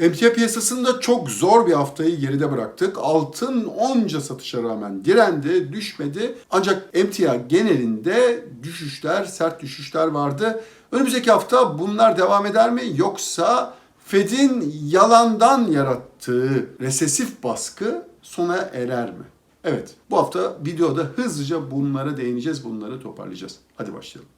Emtia piyasasında çok zor bir haftayı geride bıraktık. Altın onca satışa rağmen direndi, düşmedi. Ancak emtia genelinde düşüşler, sert düşüşler vardı. Önümüzdeki hafta bunlar devam eder mi? Yoksa Fed'in yalandan yarattığı resesif baskı sona erer mi? Evet, bu hafta videoda hızlıca bunlara değineceğiz, bunları toparlayacağız. Hadi başlayalım.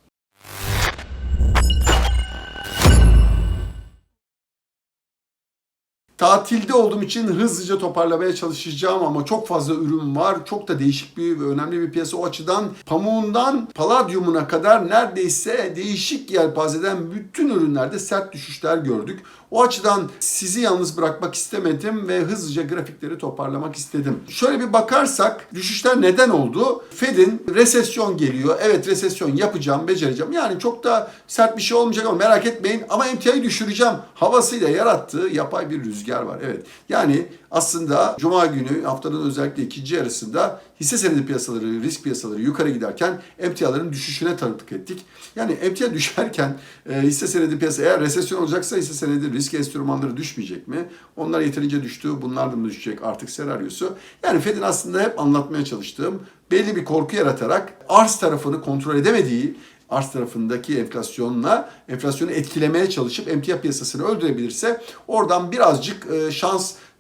Tatilde olduğum için hızlıca toparlamaya çalışacağım ama çok fazla ürün var. Çok da değişik bir önemli bir piyasa. O açıdan pamuğundan paladyumuna kadar neredeyse değişik yelpazeden bütün ürünlerde sert düşüşler gördük. O açıdan sizi yalnız bırakmak istemedim ve hızlıca grafikleri toparlamak istedim. Şöyle bir bakarsak düşüşler neden oldu? Fed'in resesyon geliyor. Evet resesyon yapacağım, becereceğim. Yani çok da sert bir şey olmayacak ama merak etmeyin. Ama emtiayı düşüreceğim havasıyla yarattığı yapay bir rüzgar var. Evet. Yani aslında Cuma günü haftanın özellikle ikinci yarısında hisse senedi piyasaları, risk piyasaları yukarı giderken emtiaların düşüşüne tanıklık ettik. Yani emtia düşerken e, hisse senedi piyasa eğer resesyon olacaksa hisse senedi risk enstrümanları düşmeyecek mi? Onlar yeterince düştü. Bunlar da mı düşecek artık senaryosu? Yani Fed'in aslında hep anlatmaya çalıştığım belli bir korku yaratarak arz tarafını kontrol edemediği arz tarafındaki enflasyonla enflasyonu etkilemeye çalışıp emtia piyasasını öldürebilirse oradan birazcık e,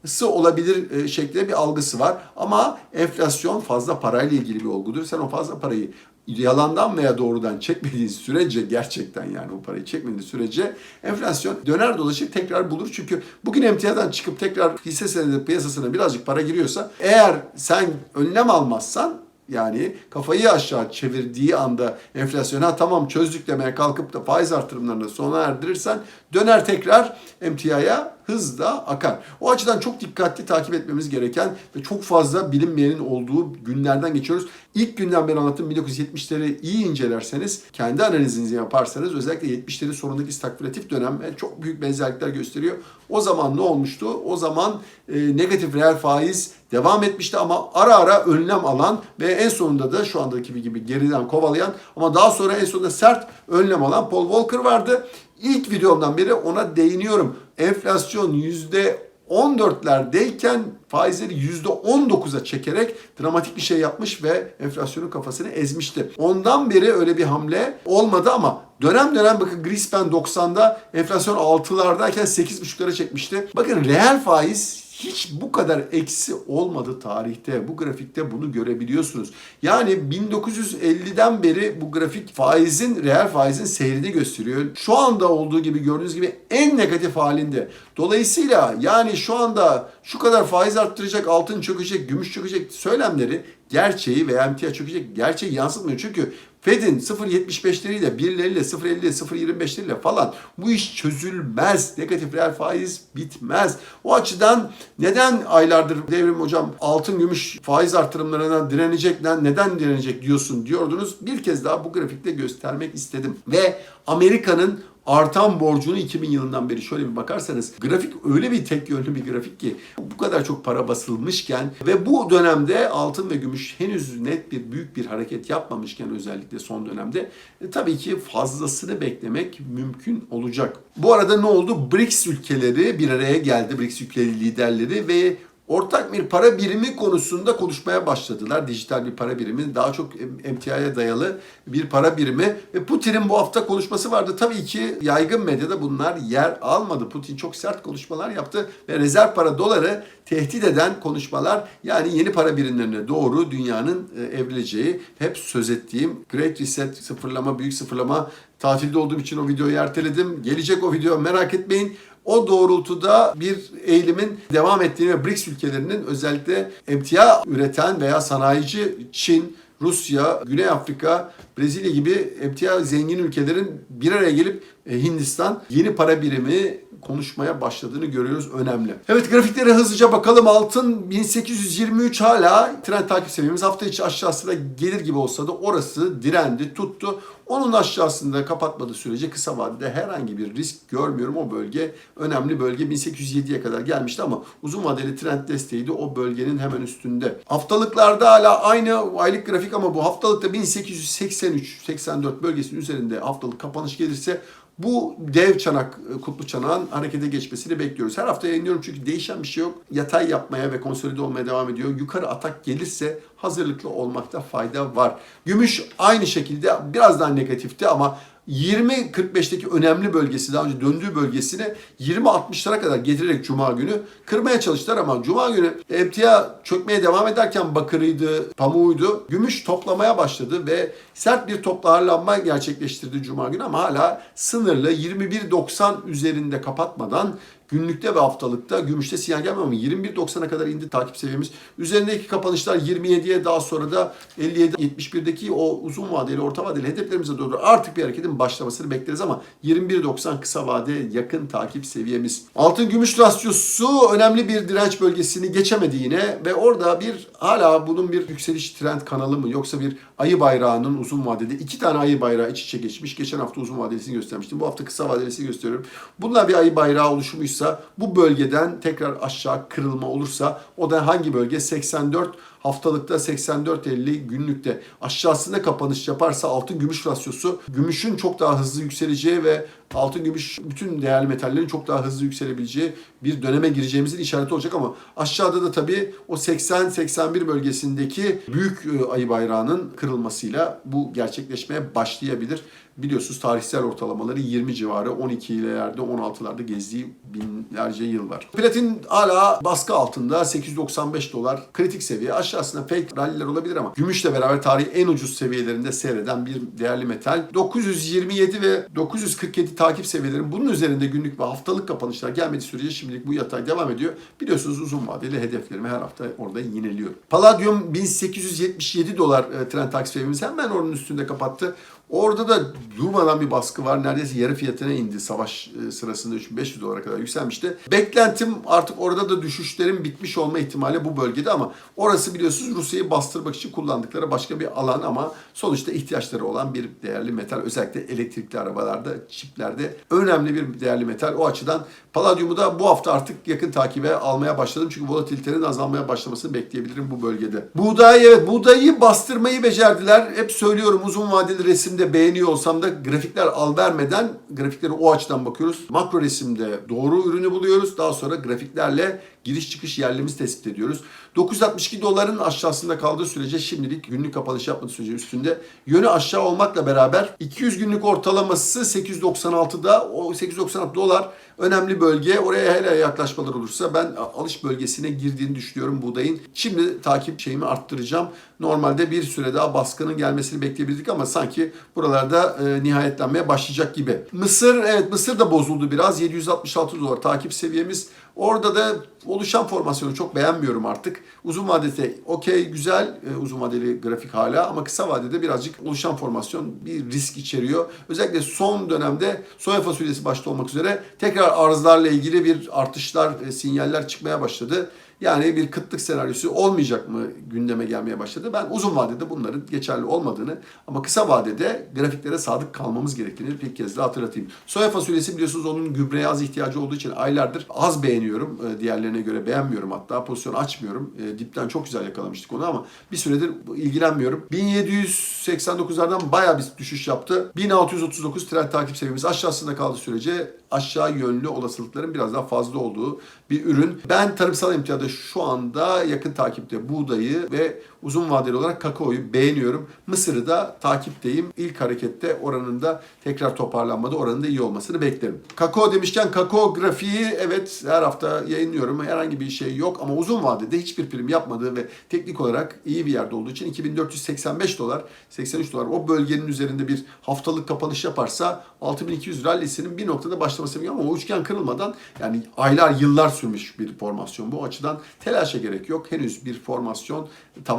şansı olabilir e, şeklinde bir algısı var. Ama enflasyon fazla parayla ilgili bir olgudur. Sen o fazla parayı yalandan veya doğrudan çekmediğin sürece gerçekten yani o parayı çekmediğin sürece enflasyon döner dolaşır tekrar bulur. Çünkü bugün emtiadan çıkıp tekrar hisse senedi piyasasına birazcık para giriyorsa eğer sen önlem almazsan yani kafayı aşağı çevirdiği anda enflasyona tamam çözdük demeye kalkıp da faiz artırımlarını sona erdirirsen döner tekrar emtiaya hızla akar. O açıdan çok dikkatli takip etmemiz gereken ve çok fazla bilinmeyenin olduğu günlerden geçiyoruz. İlk günden beri anlattığım 1970'leri iyi incelerseniz, kendi analizinizi yaparsanız özellikle 70'lerin sonundaki stagflatif dönem çok büyük benzerlikler gösteriyor. O zaman ne olmuştu? O zaman e, negatif reel faiz devam etmişti ama ara ara önlem alan ve en sonunda da şu andaki gibi geriden kovalayan ama daha sonra en sonunda sert önlem alan Paul Volcker vardı. İlk videomdan beri ona değiniyorum. Enflasyon yüzde 14'lerdeyken faizleri %19'a çekerek dramatik bir şey yapmış ve enflasyonun kafasını ezmişti. Ondan beri öyle bir hamle olmadı ama dönem dönem bakın Greenspan 90'da enflasyon 6'lardayken 8,5'lara çekmişti. Bakın reel faiz hiç bu kadar eksi olmadı tarihte. Bu grafikte bunu görebiliyorsunuz. Yani 1950'den beri bu grafik faizin, reel faizin seyrini gösteriyor. Şu anda olduğu gibi gördüğünüz gibi en negatif halinde. Dolayısıyla yani şu anda şu kadar faiz arttıracak, altın çökecek, gümüş çökecek söylemleri gerçeği veya emtia çökecek gerçeği yansıtmıyor. Çünkü Fed'in 0.75'leriyle, 1'leriyle, 0.50'le, 0.25'leriyle falan bu iş çözülmez. Negatif reel faiz bitmez. O açıdan neden aylardır devrim hocam altın gümüş faiz artırımlarına direnecek, neden direnecek diyorsun diyordunuz. Bir kez daha bu grafikte göstermek istedim. Ve Amerika'nın artan borcunu 2000 yılından beri şöyle bir bakarsanız grafik öyle bir tek yönlü bir grafik ki bu kadar çok para basılmışken ve bu dönemde altın ve gümüş henüz net bir büyük bir hareket yapmamışken özellikle son dönemde e, tabii ki fazlasını beklemek mümkün olacak. Bu arada ne oldu? BRICS ülkeleri bir araya geldi. BRICS ülkeleri liderleri ve ortak bir para birimi konusunda konuşmaya başladılar. Dijital bir para birimi, daha çok emtiaya dayalı bir para birimi. Ve Putin'in bu hafta konuşması vardı. Tabii ki yaygın medyada bunlar yer almadı. Putin çok sert konuşmalar yaptı ve rezerv para doları tehdit eden konuşmalar yani yeni para birimlerine doğru dünyanın e, evrileceği hep söz ettiğim Great Reset sıfırlama, büyük sıfırlama tatilde olduğum için o videoyu erteledim. Gelecek o video merak etmeyin. O doğrultuda bir eğilimin devam ettiğini ve BRICS ülkelerinin özellikle emtia üreten veya sanayici Çin, Rusya, Güney Afrika, Brezilya gibi emtia zengin ülkelerin bir araya gelip e, Hindistan yeni para birimi konuşmaya başladığını görüyoruz. Önemli. Evet grafiklere hızlıca bakalım. Altın 1823 hala trend takip seviyemiz. Hafta içi aşağısında gelir gibi olsa da orası direndi, tuttu. Onun aşağısında kapatmadığı sürece kısa vadede herhangi bir risk görmüyorum. O bölge önemli bölge 1807'ye kadar gelmişti ama uzun vadeli trend desteği de o bölgenin hemen üstünde. Haftalıklarda hala aynı aylık grafik ama bu haftalıkta 1883-84 bölgesinin üzerinde haftalık kapanış gelirse Bu dev çanak, kutlu çanağın harekete geçmesini bekliyoruz. Her hafta yayınlıyorum çünkü değişen bir şey yok. Yatay yapmaya ve konsolide olmaya devam ediyor. Yukarı atak gelirse hazırlıklı olmakta fayda var. Gümüş aynı şekilde biraz daha negatifti ama 20-45'teki önemli bölgesi daha önce döndüğü bölgesini 20-60'lara kadar getirerek Cuma günü kırmaya çalıştılar ama Cuma günü emtia çökmeye devam ederken bakırıydı, pamuğuydu. Gümüş toplamaya başladı ve sert bir toparlanma gerçekleştirdi Cuma günü ama hala sınırlı 21.90 üzerinde kapatmadan Günlükte ve haftalıkta gümüşte sinyal gelmiyor ama 21.90'a kadar indi takip seviyemiz. Üzerindeki kapanışlar 27'ye daha sonra da 57-71'deki o uzun vadeli, orta vadeli hedeflerimize doğru artık bir hareketin başlamasını bekleriz ama 21.90 kısa vade yakın takip seviyemiz. Altın gümüş rasyosu önemli bir direnç bölgesini geçemedi yine ve orada bir hala bunun bir yükseliş trend kanalı mı yoksa bir ayı bayrağının uzun vadede iki tane ayı bayrağı iç içe geçmiş. Geçen hafta uzun vadelisini göstermiştim. Bu hafta kısa vadelisini gösteriyorum. Bunlar bir ayı bayrağı oluşmuysa bu bölgeden tekrar aşağı kırılma olursa o da hangi bölge? 84 haftalıkta 84.50 günlükte aşağısında kapanış yaparsa altın gümüş rasyosu gümüşün çok daha hızlı yükseleceği ve altın gümüş bütün değerli metallerin çok daha hızlı yükselebileceği bir döneme gireceğimizin işareti olacak ama aşağıda da tabii o 80-81 bölgesindeki büyük e, ayı bayrağının kırılmasıyla bu gerçekleşmeye başlayabilir. Biliyorsunuz tarihsel ortalamaları 20 civarı 12'lerde 16'larda gezdiği binlerce yıl var. Platin hala baskı altında 895 dolar kritik seviye. Aşağısında fake ralliler olabilir ama gümüşle beraber tarihin en ucuz seviyelerinde seyreden bir değerli metal. 927 ve 947 takip seviyelerinin bunun üzerinde günlük ve haftalık kapanışlar gelmediği sürece şimdilik bu yatay devam ediyor. Biliyorsunuz uzun vadeli hedeflerimi her hafta orada yineliyorum. Palladium 1877 dolar e, trend takip seviyemiz hemen onun üstünde kapattı. Orada da durmadan bir baskı var. Neredeyse yarı fiyatına indi. Savaş e, sırasında 3500 dolara kadar yükselmişti. Beklentim artık orada da düşüşlerin bitmiş olma ihtimali bu bölgede ama orası biliyorsunuz Rusya'yı bastırmak için kullandıkları başka bir alan ama sonuçta ihtiyaçları olan bir değerli metal. Özellikle elektrikli arabalarda, çiplerde önemli bir değerli metal. O açıdan Palladium'u da bu hafta artık yakın takibe almaya başladım. Çünkü volatilitenin azalmaya başlamasını bekleyebilirim bu bölgede. Buğday evet buğdayı bastırmayı becerdiler. Hep söylüyorum uzun vadeli resimde beğeniyor olsam da grafikler al vermeden grafiklere o açıdan bakıyoruz. Makro resimde doğru ürünü buluyoruz. Daha sonra grafiklerle giriş çıkış yerlerimizi tespit ediyoruz. 962 doların aşağısında kaldığı sürece şimdilik günlük kapanış yapmadığı sürece üstünde yönü aşağı olmakla beraber 200 günlük ortalaması 896'da o 896 dolar önemli bölge. Oraya hele yaklaşmalar olursa ben alış bölgesine girdiğini düşünüyorum buğdayın. Şimdi takip şeyimi arttıracağım. Normalde bir süre daha baskının gelmesini bekleyebilirdik ama sanki buralarda e, nihayetlenmeye başlayacak gibi. Mısır evet Mısır da bozuldu biraz. 766 dolar takip seviyemiz. Orada da oluşan formasyonu çok beğenmiyorum artık. Uzun vadede okey güzel e, uzun vadeli grafik hala ama kısa vadede birazcık oluşan formasyon bir risk içeriyor. Özellikle son dönemde soya fasulyesi başta olmak üzere tekrar arzlarla ilgili bir artışlar, e, sinyaller çıkmaya başladı. Yani bir kıtlık senaryosu olmayacak mı gündeme gelmeye başladı. Ben uzun vadede bunların geçerli olmadığını ama kısa vadede grafiklere sadık kalmamız gerektiğini bir kez daha hatırlatayım. Soya fasulyesi biliyorsunuz onun gübreye az ihtiyacı olduğu için aylardır az beğeniyorum. Ee, Diğerlerine göre beğenmiyorum hatta pozisyon açmıyorum. Ee, Dipten çok güzel yakalamıştık onu ama bir süredir ilgilenmiyorum. 1789'lardan bayağı bir düşüş yaptı. 1639 trend takip seviyemiz aşağısında kaldığı sürece aşağı yönlü olasılıkların biraz daha fazla olduğu bir ürün. Ben tarımsal emtiyada şu anda yakın takipte buğdayı ve uzun vadeli olarak kakaoyu beğeniyorum. Mısır'ı da takipteyim. İlk harekette oranında tekrar toparlanmada oranın da iyi olmasını beklerim. Kakao demişken kakao grafiği evet her hafta yayınlıyorum. Herhangi bir şey yok ama uzun vadede hiçbir prim yapmadığı ve teknik olarak iyi bir yerde olduğu için 2485 dolar, 83 dolar o bölgenin üzerinde bir haftalık kapanış yaparsa 6200 rallisinin bir noktada başlaması gerekiyor ama o üçgen kırılmadan yani aylar yıllar sürmüş bir formasyon. Bu açıdan telaşa gerek yok. Henüz bir formasyon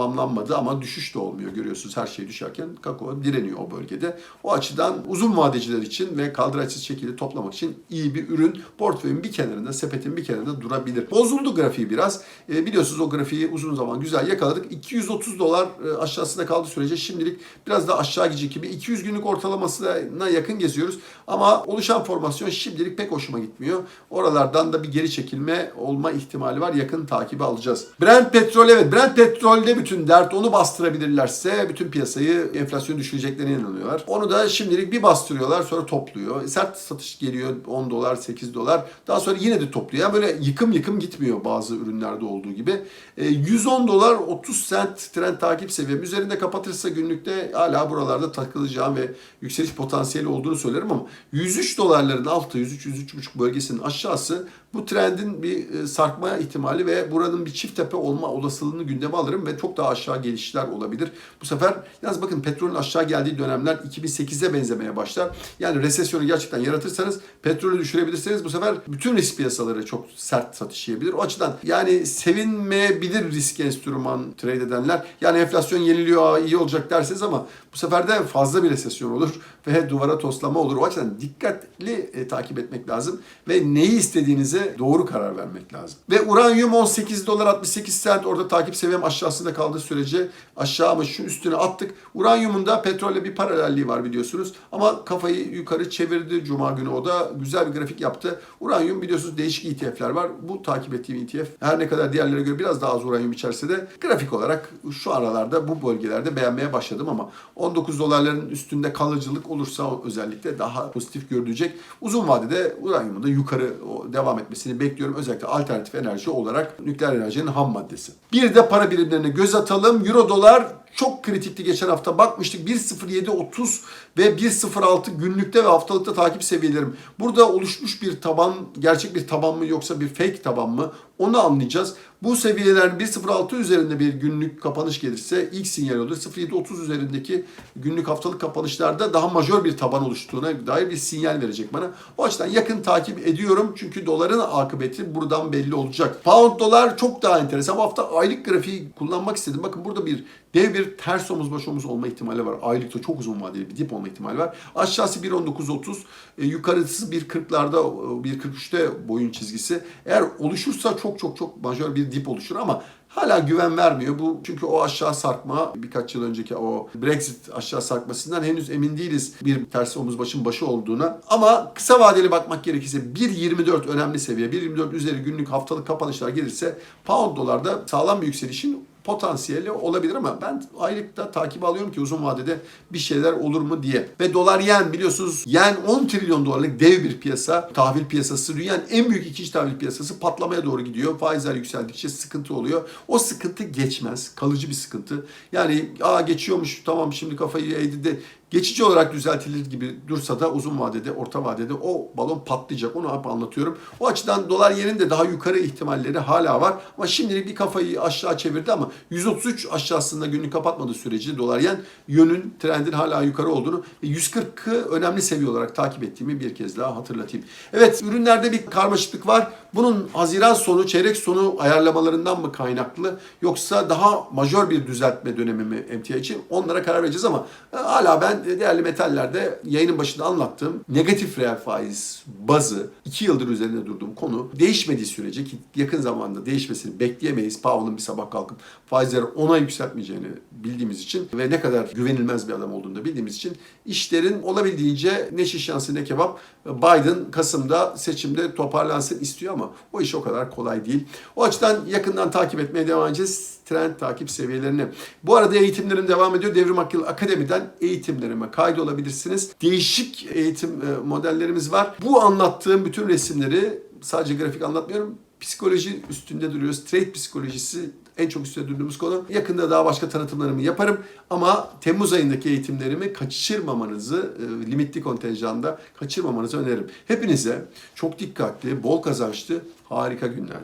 tamamlanmadı ama düşüş de olmuyor görüyorsunuz her şey düşerken kakao direniyor o bölgede. O açıdan uzun vadeciler için ve kaldıraçsız şekilde toplamak için iyi bir ürün. Portföyün bir kenarında, sepetin bir kenarında durabilir. Bozuldu grafiği biraz. E, biliyorsunuz o grafiği uzun zaman güzel yakaladık. 230 dolar e, aşağısında kaldığı sürece şimdilik biraz daha aşağı gidecek gibi. 200 günlük ortalamasına yakın geziyoruz. Ama oluşan formasyon şimdilik pek hoşuma gitmiyor. Oralardan da bir geri çekilme olma ihtimali var yakın takibi alacağız. Brent petrol evet Brent petrolde bütün dert onu bastırabilirlerse bütün piyasayı enflasyon düşüreceklerine inanıyorlar. Onu da şimdilik bir bastırıyorlar sonra topluyor. Sert satış geliyor 10 dolar 8 dolar daha sonra yine de topluyor. Yani böyle yıkım yıkım gitmiyor bazı ürünlerde olduğu gibi. E, 110 dolar 30 sent trend takip seviyem üzerinde kapatırsa günlükte hala buralarda takılacağım ve yükseliş potansiyeli olduğunu söylerim ama 103 dolarların altı 103-103,5 bölgesinin aşağısı bu trendin bir e, sarkma ihtimali ve buranın bir çift tepe olma olasılığını gündeme alırım ve çok daha aşağı gelişler olabilir. Bu sefer yalnız bakın petrolün aşağı geldiği dönemler 2008'e benzemeye başlar. Yani resesyonu gerçekten yaratırsanız petrolü düşürebilirseniz bu sefer bütün risk piyasaları çok sert satış yiyebilir. O açıdan yani sevinmeyebilir risk enstrüman trade edenler. Yani enflasyon yeniliyor iyi olacak derseniz ama bu sefer de fazla bir resesyon olur ve duvara toslama olur. O açıdan dikkatli e, takip etmek lazım ve neyi istediğinize doğru karar vermek lazım. Ve uranyum 18 dolar 68 sent orada takip seviyem aşağısında kaldığı sürece aşağı ama şu üstüne attık. Uranyumun da petrolle bir paralelliği var biliyorsunuz. Ama kafayı yukarı çevirdi Cuma günü o da güzel bir grafik yaptı. Uranyum biliyorsunuz değişik ETF'ler var. Bu takip ettiğim ETF her ne kadar diğerlere göre biraz daha az uranyum içerse de grafik olarak şu aralarda bu bölgelerde beğenmeye başladım ama 19 dolarların üstünde kalıcılık olursa özellikle daha pozitif görülecek. Uzun vadede uranyumun da yukarı devam etmesini bekliyorum. Özellikle alternatif enerji olarak nükleer enerjinin ham maddesi. Bir de para birimlerine göz atalım. Euro dolar çok kritikti geçen hafta. Bakmıştık 1.07.30 ve 1.06 günlükte ve haftalıkta takip seviyelerim. Burada oluşmuş bir taban, gerçek bir taban mı yoksa bir fake taban mı? Onu anlayacağız. Bu seviyeler 1.06 üzerinde bir günlük kapanış gelirse ilk sinyal olur. 0.7.30 üzerindeki günlük haftalık kapanışlarda daha majör bir taban oluştuğuna dair bir sinyal verecek bana. O açıdan yakın takip ediyorum. Çünkü doların akıbeti buradan belli olacak. Pound dolar çok daha enteresan. Bu hafta aylık grafiği kullanmak istedim. Bakın burada bir dev bir ters omuz baş omuz olma ihtimali var. Aylıkta çok uzun vadeli bir dip olma ihtimali var. Aşağısı 1.19.30, e, yukarısı 1.40'larda, e, 1.43'te boyun çizgisi. Eğer oluşursa çok çok çok majör bir dip oluşur ama hala güven vermiyor. Bu çünkü o aşağı sarkma birkaç yıl önceki o Brexit aşağı sarkmasından henüz emin değiliz bir ters omuz başın başı olduğuna. Ama kısa vadeli bakmak gerekirse 1.24 önemli seviye. 1.24 üzeri günlük haftalık kapanışlar gelirse pound dolarda sağlam bir yükselişin potansiyeli olabilir ama ben aylıkta takip alıyorum ki uzun vadede bir şeyler olur mu diye. Ve dolar yen biliyorsunuz yen 10 trilyon dolarlık dev bir piyasa. Tahvil piyasası dünyanın en büyük ikinci tahvil piyasası patlamaya doğru gidiyor. Faizler yükseldikçe sıkıntı oluyor. O sıkıntı geçmez. Kalıcı bir sıkıntı. Yani aa geçiyormuş tamam şimdi kafayı eğdi de geçici olarak düzeltilir gibi dursa da uzun vadede, orta vadede o balon patlayacak. Onu hep anlatıyorum. O açıdan dolar yenin de daha yukarı ihtimalleri hala var. Ama şimdilik bir kafayı aşağı çevirdi ama 133 aşağısında günlük kapatmadığı sürece dolar yen yönün, trendin hala yukarı olduğunu ve 140'ı önemli seviye olarak takip ettiğimi bir kez daha hatırlatayım. Evet ürünlerde bir karmaşıklık var. Bunun Haziran sonu, çeyrek sonu ayarlamalarından mı kaynaklı yoksa daha majör bir düzeltme dönemi mi emtia için onlara karar vereceğiz ama e, hala ben değerli metallerde yayının başında anlattığım negatif reel faiz bazı 2 yıldır üzerinde durduğum konu değişmediği sürece ki yakın zamanda değişmesini bekleyemeyiz. Powell'ın bir sabah kalkıp faizleri ona yükseltmeyeceğini bildiğimiz için ve ne kadar güvenilmez bir adam olduğunu da bildiğimiz için işlerin olabildiğince ne şiş yansı ne kebap Biden Kasım'da seçimde toparlansın istiyor ama o iş o kadar kolay değil. O açıdan yakından takip etmeye devam edeceğiz trend takip seviyelerini. Bu arada eğitimlerim devam ediyor. Devrim Akıl Akademi'den eğitimlerime kaydolabilirsiniz. Değişik eğitim e, modellerimiz var. Bu anlattığım bütün resimleri sadece grafik anlatmıyorum. Psikoloji üstünde duruyoruz. Trade psikolojisi en çok üstünde durduğumuz konu. Yakında daha başka tanıtımlarımı yaparım. Ama Temmuz ayındaki eğitimlerimi kaçırmamanızı, e, limitli kontenjanda kaçırmamanızı öneririm. Hepinize çok dikkatli, bol kazançlı, harika günler.